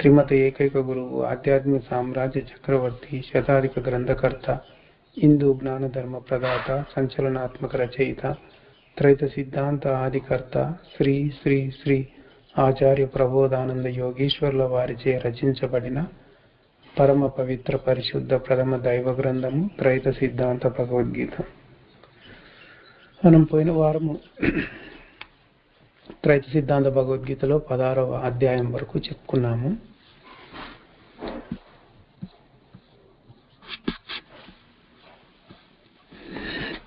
శ్రీమత ఏకైక గురువు ఆధ్యాత్మిక సామ్రాజ్య చక్రవర్తి శతాధిక గ్రంథకర్త హిందూ జ్ఞాన ధర్మ ప్రదాత సంచలనాత్మక రచయిత త్రైత సిద్ధాంత ఆదికర్త శ్రీ శ్రీ శ్రీ ఆచార్య ప్రబోధానంద యోగీశ్వర్ల వారిచే రచించబడిన పరమ పవిత్ర పరిశుద్ధ ప్రథమ దైవ గ్రంథము త్రైత సిద్ధాంత భగవద్గీత. మనం పోయిన వారము త్రైత సిద్ధాంత భగవద్గీతలో పదహారవ అధ్యాయం వరకు చెప్పుకున్నాము.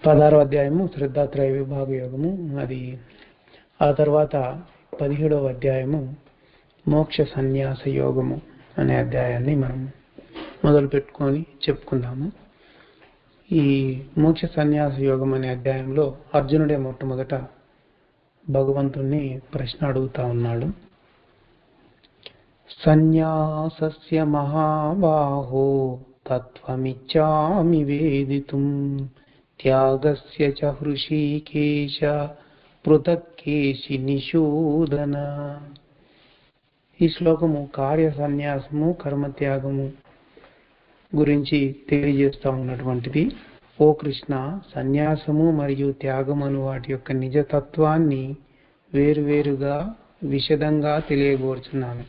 పదహారవ అధ్యాయము శ్రద్ధాత్రయ విభాగ యోగము అది ఆ తర్వాత పదిహేడవ అధ్యాయము మోక్ష సన్యాస యోగము అనే అధ్యాయాన్ని మనం మొదలు పెట్టుకొని చెప్పుకుందాము. ఈ మోక్ష సన్యాస యోగం అనే అధ్యాయంలో అర్జునుడే మొట్టమొదట భగవంతుణ్ణి ప్రశ్న అడుగుతా ఉన్నాడు. సన్యాసస్య మహాబాహో తత్వమిచ్చామి వేదితుం త్యాగస్య చ హృషీకేశ పృథక్కేశి నిషూదన ఈ శ్లోకము కార్య సన్యాసము కర్మత్యాగము గురించి తెలియజేస్తూ ఉన్నటువంటిది. ఓ కృష్ణ సన్యాసము మరియు త్యాగమును వాటి యొక్క నిజతత్వాన్ని వేరువేరుగా విషదంగా తెలియగోర్చున్నాను.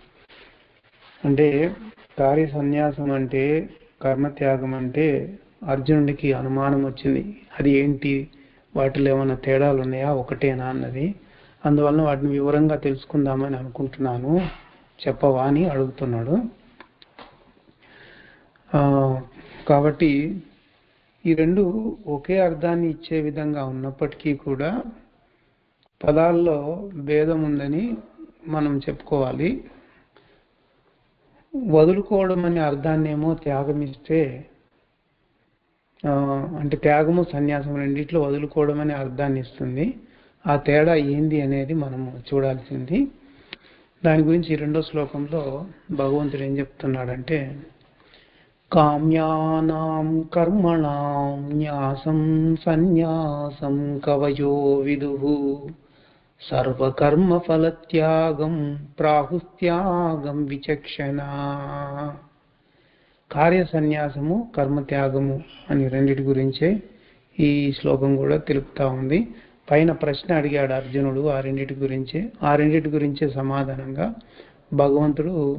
అంటే కార్య సన్యాసం అంటే కర్మత్యాగం అంటే అర్జునుడికి అనుమానం వచ్చింది. అది ఏంటి? వాటిలో ఏమైనా తేడాలు ఉన్నాయా? ఒకటేనా అన్నది. అందువలన వాటిని వివరంగా తెలుసుకుందామని అనుకుంటున్నాను. చెప్పవా అని అడుగుతున్నాడు. కాబట్టి ఈ రెండు ఒకే అర్థాన్ని ఇచ్చే విధంగా ఉన్నప్పటికీ కూడా పదాల్లో భేదం ఉందని మనం చెప్పుకోవాలి. వదులుకోవడం అనే అర్థాన్ని ఏమో త్యాగం ఇస్తే అంటే త్యాగము సన్యాసం రెండిట్లో వదులుకోవడం అనే అర్థాన్ని ఇస్తుంది. ఆ తేడా ఏంది అనేది మనము చూడాల్సింది. దాని గురించి రెండో శ్లోకంలో భగవంతుడు ఏం చెప్తున్నాడంటే కామ్యానాం కర్మణాం న్యాసం సన్యాసం కవయో విదు సర్వకర్మ ఫలత్యాగం ప్రాహుత్యాగం విచక్షణ కార్య సన్యాసము కర్మత్యాగము అని రెండిటి గురించే ఈ శ్లోకం కూడా తెలుపుతా ఉంది. పైన ప్రశ్న అడిగాడు అర్జునుడు ఆ రెండిటి గురించే. ఆ రెండిటి గురించే సమాధానంగా భగవంతుడు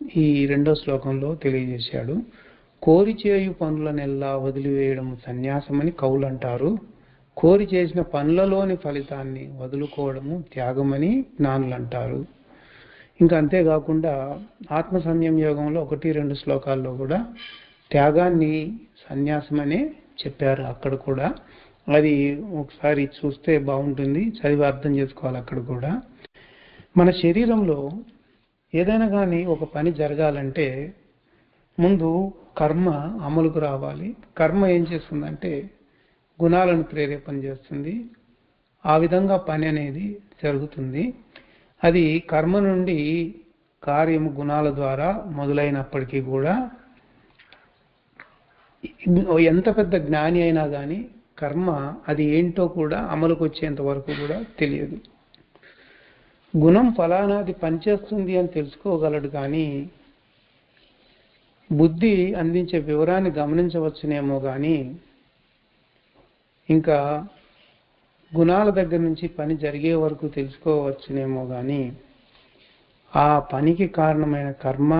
ఈ రెండో శ్లోకంలో తెలియజేశాడు. కోరి చేయు పనులనెల్లా వదిలివేయడం సన్యాసమని కవులు అంటారు కోరి చేసిన పనులలోని ఫలితాన్ని వదులుకోవడము త్యాగమని జ్ఞానులు అంటారు ఇంకా అంతేకాకుండా ఆత్మ సంయమ యోగంలో ఒకటి రెండు శ్లోకాల్లో కూడా త్యాగాన్ని సన్యాసమనే చెప్పారు అక్కడ కూడా. అది ఒకసారి చూస్తే బాగుంటుంది. చదివి అర్థం చేసుకోవాలి అక్కడ కూడా. మన శరీరంలో ఏదైనా కానీ ఒక పని జరగాలంటే ముందు కర్మ అమలుకు రావాలి. కర్మ ఏం చేస్తుందంటే గుణాలను ప్రేరేపణ చేస్తుంది. ఆ విధంగా పని అనేది జరుగుతుంది. అది కర్మ నుండి కార్యము గుణాల ద్వారా మొదలైనప్పటికీ కూడా ఎంత పెద్ద జ్ఞాని అయినా కానీ కర్మ అది ఏంటో కూడా అమలుకు వచ్చేంత వరకు కూడా తెలియదు. గుణం ఫలానాది పనిచేస్తుంది అని తెలుసుకోగలడు కానీ బుద్ధి అందించే వివరాన్ని గమనించవచ్చునేమో కానీ ఇంకా గుణాల దగ్గర నుంచి పని జరిగే వరకు తెలుసుకోవచ్చునేమో కానీ ఆ పనికి కారణమైన కర్మ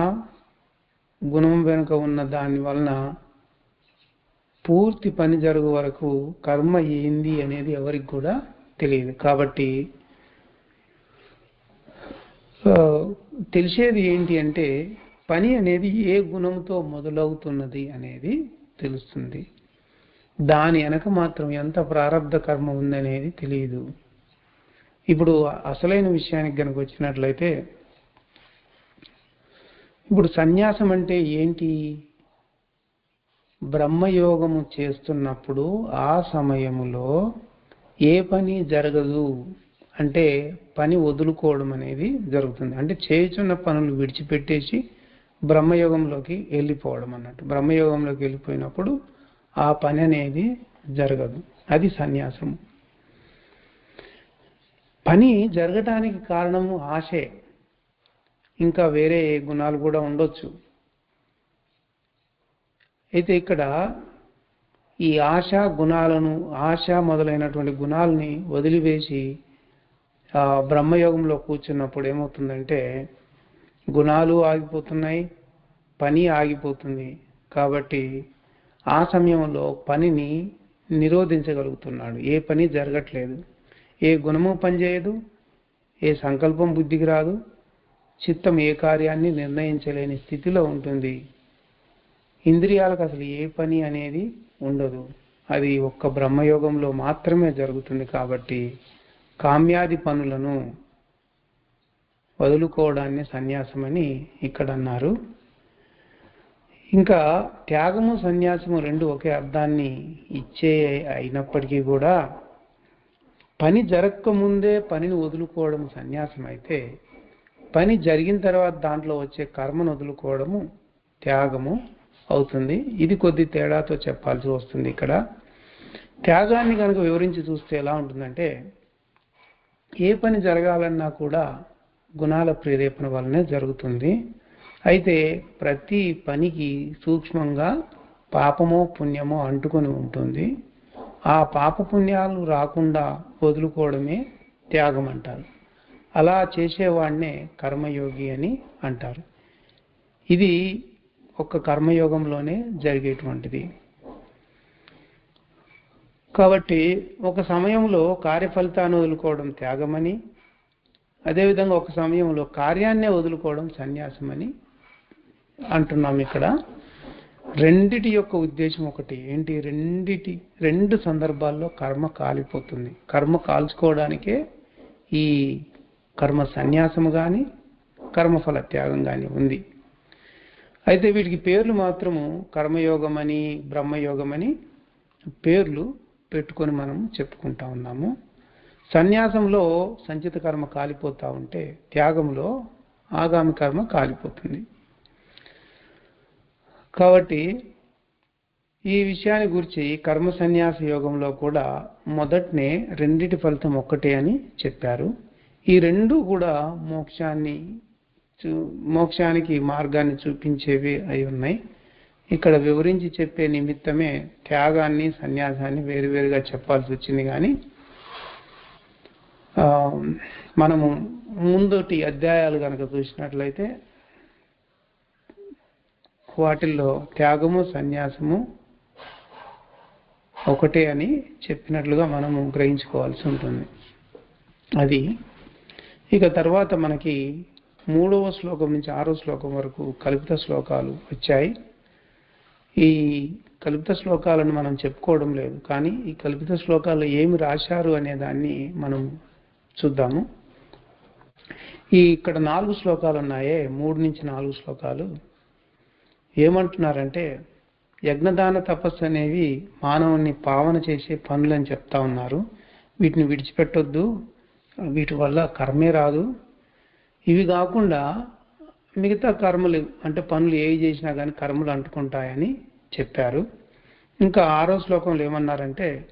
గుణం వెనుక ఉన్న దాని వలన పూర్తి పని జరుగు వరకు కర్మ ఏంది అనేది ఎవరికి కూడా తెలియదు. కాబట్టి తెలిసేది ఏంటి అంటే పని అనేది ఏ గుణంతో మొదలవుతున్నది అనేది తెలుస్తుంది. దాని వెనక మాత్రం ఎంత ప్రారంధ కర్మ ఉందనేది తెలియదు ఇప్పుడు అసలైన విషయానికి కనుక వచ్చినట్లయితే ఇప్పుడు సన్యాసం అంటే ఏంటి? బ్రహ్మయోగము చేస్తున్నప్పుడు ఆ సమయములో ఏ పని జరగదు. అంటే పని వదులుకోవడం అనేది జరుగుతుంది. అంటే చేయుచున్న పనులు విడిచిపెట్టేసి బ్రహ్మయోగంలోకి వెళ్ళిపోవడం అన్నట్టు. బ్రహ్మయోగంలోకి వెళ్ళిపోయినప్పుడు ఆ పని అనేది జరగదు. అది సన్యాసము. పని జరగటానికి కారణము ఆశే. ఇంకా వేరే గుణాలు కూడా ఉండొచ్చు. అయితే ఇక్కడ ఈ ఆశ గుణాలను ఆశ మొదలైనటువంటి గుణాలని వదిలివేసి బ్రహ్మయోగంలో కూర్చున్నప్పుడు ఏమవుతుందంటే గుణాలు ఆగిపోతున్నాయి పని ఆగిపోతుంది. కాబట్టి ఆ సమయంలో పనిని నిరోధించగలుగుతున్నాడు. ఏ పని జరగట్లేదు. ఏ గుణము పనిచేయదు ఏ సంకల్పం బుద్ధికి రాదు చిత్తం ఏ కార్యాన్ని నిర్ణయించలేని స్థితిలో ఉంటుంది. ఇంద్రియాలకు అసలు ఏ పని అనేది ఉండదు. అది ఒక్క బ్రహ్మయోగంలో మాత్రమే జరుగుతుంది కాబట్టి కామ్యాది పనులను వదులుకోవడాన్ని సన్యాసమని ఇక్కడ అన్నారు. ఇంకా త్యాగము సన్యాసము రెండు ఒకే అర్థాన్ని ఇచ్చే అయినప్పటికీ కూడా పని జరగకముందే పనిని వదులుకోవడం సన్యాసం అయితే పని జరిగిన తర్వాత దాంట్లో వచ్చే కర్మను వదులుకోవడము త్యాగము అవుతుంది. ఇది కొద్ది తేడాతో చెప్పాల్సి వస్తుంది ఇక్కడ. త్యాగాన్ని కనుక వివరించి చూస్తే ఎలా ఉంటుందంటే ఏ పని జరగాలన్నా కూడా గుణాల ప్రేరేపణ వలనే జరుగుతుంది. అయితే ప్రతి పనికి సూక్ష్మంగా పాపమో పుణ్యమో అంటుకొని ఉంటుంది. ఆ పాప పుణ్యాలు రాకుండా వదులుకోవడమే త్యాగం అంటారు అలా చేసేవాడినే కర్మయోగి అని అంటారు. ఇది ఒక్క కర్మయోగంలోనే జరిగేటువంటిది. కాబట్టి ఒక సమయంలో కార్యఫలితాన్ని వదులుకోవడం త్యాగమని అదేవిధంగా ఒక సమయంలో కార్యాన్నే వదులుకోవడం సన్యాసమని అంటున్నాం ఇక్కడ. రెండిటి యొక్క ఉద్దేశం ఒకటి. ఏంటి? రెండిటి రెండు సందర్భాల్లో కర్మ కాలిపోతుంది. కర్మ కాల్చుకోవడానికే ఈ కర్మ సన్యాసము కానీ కర్మఫల త్యాగం కానీ ఉంది. అయితే వీటికి పేర్లు మాత్రము కర్మయోగం అని బ్రహ్మయోగం అని పేర్లు పెట్టుకొని మనం చెప్పుకుంటా ఉన్నాము. సన్యాసంలో సంచిత కర్మ కాలిపోతూ ఉంటే త్యాగంలో ఆగామి కర్మ కాలిపోతుంది. కాబట్టి ఈ విషయాన్ని గురించి కర్మ సన్యాస యోగంలో కూడా మొదటనే రెండిటి ఫలితం ఒక్కటే అని చెప్పారు. ఈ రెండు కూడా మోక్షాన్ని చూ- మోక్షానికి మార్గాన్ని చూపించేవి అయి ఉన్నాయి. ఇక్కడ వివరించి చెప్పే నిమిత్తమే త్యాగాన్ని సన్యాసాన్ని వేరువేరుగా చెప్పాల్సి వచ్చింది. కానీ మనము ముందటి అధ్యాయాలు కనుక చూసినట్లయితే వాటిల్లో త్యాగము సన్యాసము ఒకటే అని చెప్పినట్లుగా మనము గ్రహించుకోవాల్సి ఉంటుంది. అది ఇక తర్వాత మనకి మూడవ శ్లోకం నుంచి ఆరో శ్లోకం వరకు కల్పిత శ్లోకాలు వచ్చాయి. ఈ కల్పిత శ్లోకాలను మనం చెప్పుకోవడం లేదు. కానీ ఈ కల్పిత శ్లోకాలు ఏమి రాశారు అనే దాన్ని మనం చూద్దాము. ఈ ఇక్కడ నాలుగు శ్లోకాలు ఉన్నాయే మూడు నుంచి నాలుగు శ్లోకాలు. ఏమంటున్నారంటే యజ్ఞదాన తపస్సు అనేవి మానవుని పావన చేసే పనులని చెప్తా ఉన్నారు. వీటిని విడిచిపెట్టొద్దు. వీటి వల్ల కర్మే రాదు. ఇవి కాకుండా మిగతా కర్మలు అంటే పనులు ఏవి చేసినా కానీ కర్మలు అంటుకుంటాయని చెప్పారు. ఇంకా ఆరో శ్లోకంలో ఏమన్నారంటే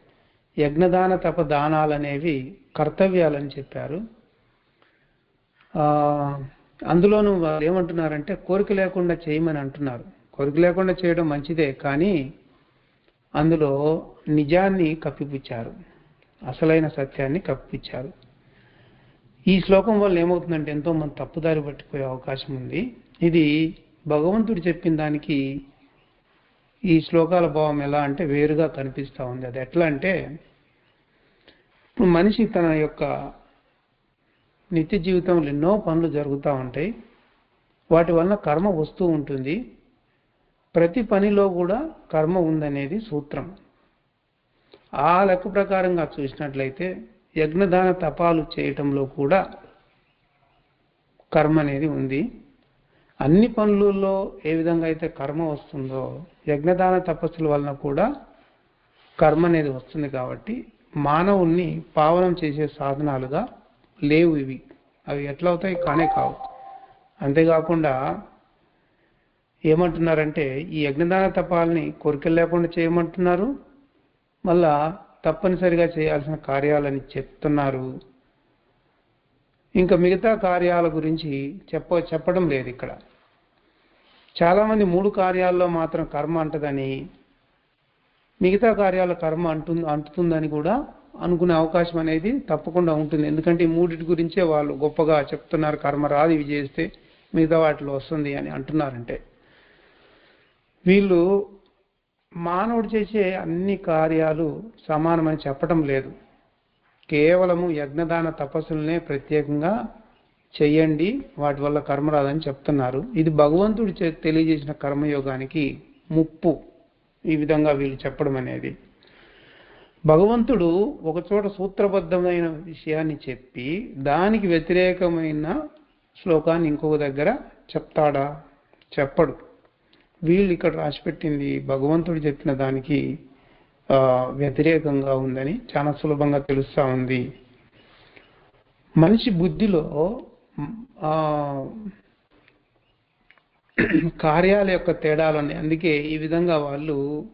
యజ్ఞదాన తప దానాలు అనేవి కర్తవ్యాలని చెప్పారు. అందులోనూ వాళ్ళు ఏమంటున్నారంటే కోరిక లేకుండా చేయమని అంటున్నారు. కోరిక లేకుండా చేయడం మంచిదే కానీ అందులో నిజాన్ని కప్పిపుచ్చారు. అసలైన సత్యాన్ని కప్పిపుచ్చారు. ఈ శ్లోకం వల్ల ఏమవుతుందంటే ఎంతో మంది తప్పుదారి పట్టిపోయే అవకాశం ఉంది. ఇది భగవంతుడు చెప్పిన దానికి ఈ శ్లోకాల భావం ఎలా అంటే వేరుగా కనిపిస్తూ ఉంది. అది ఎట్లా అంటే ఇప్పుడు మనిషి తన యొక్క నిత్య జీవితంలో ఎన్నో పనులు జరుగుతూ ఉంటాయి. వాటి వలన కర్మ వస్తూ ఉంటుంది. ప్రతి పనిలో కూడా కర్మ ఉందనేది సూత్రం. ఆ లెక్క ప్రకారంగా చూసినట్లయితే యజ్ఞదాన తపాలు చేయటంలో కూడా కర్మ అనేది ఉంది. అన్ని పనులలో ఏ విధంగా అయితే కర్మ వస్తుందో యజ్ఞదాన తపస్సుల వలన కూడా కర్మ అనేది వస్తుంది కాబట్టి మానవుణ్ణి పావనం చేసే సాధనాలుగా లేవు ఇవి. అవి ఎట్లా అవుతాయి? కానే కావు. అంతేకాకుండా ఏమంటున్నారంటే ఈ యజ్ఞదాన తపాలని కోరికలు లేకుండా చేయమంటున్నారు. మళ్ళా తప్పనిసరిగా చేయాల్సిన కార్యాలని చెప్తున్నారు. ఇంకా మిగతా కార్యాల గురించి చెప్ప చెప్పడం లేదు ఇక్కడ. చాలామంది మూడు కార్యాల్లో మాత్రం కర్మ అంటదని మిగతా కార్యాల కర్మ అంటు అంటుతుందని కూడా అనుకునే అవకాశం అనేది తప్పకుండా ఉంటుంది. ఎందుకంటే ఈ మూడింటి గురించే వాళ్ళు గొప్పగా చెప్తున్నారు కర్మ రాదు ఇవి చేస్తే మిగతా వాటిలో వస్తుంది అని అంటున్నారంటే. వీళ్ళు మానవుడు చేసే అన్ని కార్యాలు సమానమని చెప్పటం లేదు. కేవలము యజ్ఞదాన తపస్సులనే ప్రత్యేకంగా చెయ్యండి వాటి వల్ల కర్మ రాదని చెప్తున్నారు. ఇది భగవంతుడు తెలియజేసిన కర్మయోగానికి ముప్పు. ఈ విధంగా వీళ్ళు చెప్పడం అనేది. భగవంతుడు ఒకచోట సూత్రబద్ధమైన విషయాన్ని చెప్పి దానికి వ్యతిరేకమైన శ్లోకాన్ని ఇంకొక దగ్గర చెప్తాడా? చెప్పడు. వీళ్ళు ఇక్కడ రాసిపెట్టింది భగవంతుడు చెప్పిన దానికి వ్యతిరేకంగా ఉందని చాలా సులభంగా తెలుస్తూ ఉంది. మనిషి బుద్ధిలో కార్యాల యొక్క తేడాలు ఉన్నాయి. అందుకే ఈ విధంగా వాళ్ళు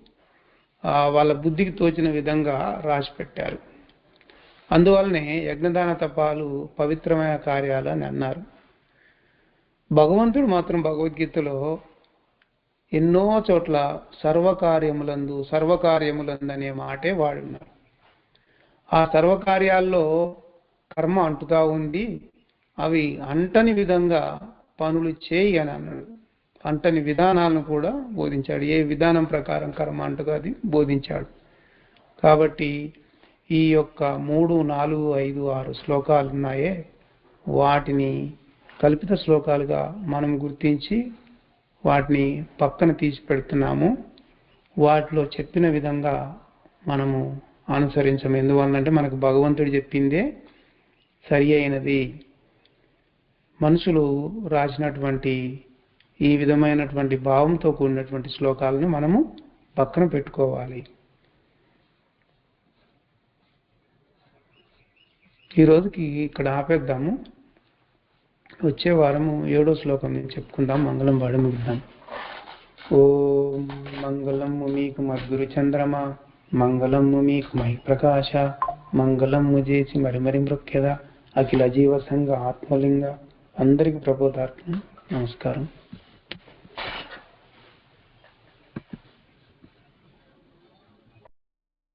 వాళ్ళ బుద్ధికి తోచిన విధంగా రాసి పెట్టారు అందువల్లనే యజ్ఞదాన తపాలు పవిత్రమైన కార్యాలు అని అన్నారు. భగవంతుడు మాత్రం భగవద్గీతలో ఎన్నో చోట్ల సర్వకార్యములందు సర్వకార్యములందు అనే మాటే వాడున్నారు. ఆ సర్వకార్యాల్లో కర్మ అంటుతా ఉంది అవి అంటని విధంగా పనులు చేయి అని అన్నాడు. అంటని విధానాలను కూడా బోధించాడు. ఏ విధానం ప్రకారం కర్మ అంటుగా అది బోధించాడు. కాబట్టి ఈ యొక్క మూడు నాలుగు ఐదు ఆరు శ్లోకాలు ఉన్నాయే వాటిని కల్పిత శ్లోకాలుగా మనం గుర్తించి వాటిని పక్కన తీసి పెడుతున్నాము. వాటిలో చెప్పిన విధంగా మనము అనుసరించము. ఎందువల్లంటే మనకు భగవంతుడు చెప్పిందే సరి అయినది. మనుషులు రాసినటువంటి ఈ విధమైనటువంటి భావంతో కూడినటువంటి శ్లోకాలను మనము పక్కన పెట్టుకోవాలి. ఈరోజుకి ఇక్కడ ఆపేద్దాము. వచ్చే వారము ఏడో శ్లోకం నేను చెప్పుకుందాం మంగళం పాడి ముగిద్దాం. ఓం మంగళం మీకు మద్గురు చంద్రమ మంగళం మీకు మహి ప్రకాశ మంగళం చేసి మరి మరి మృక్యద అఖిల జీవ సంఘ ఆత్మలింగ అందరికి ప్రబోధార్థం నమస్కారం.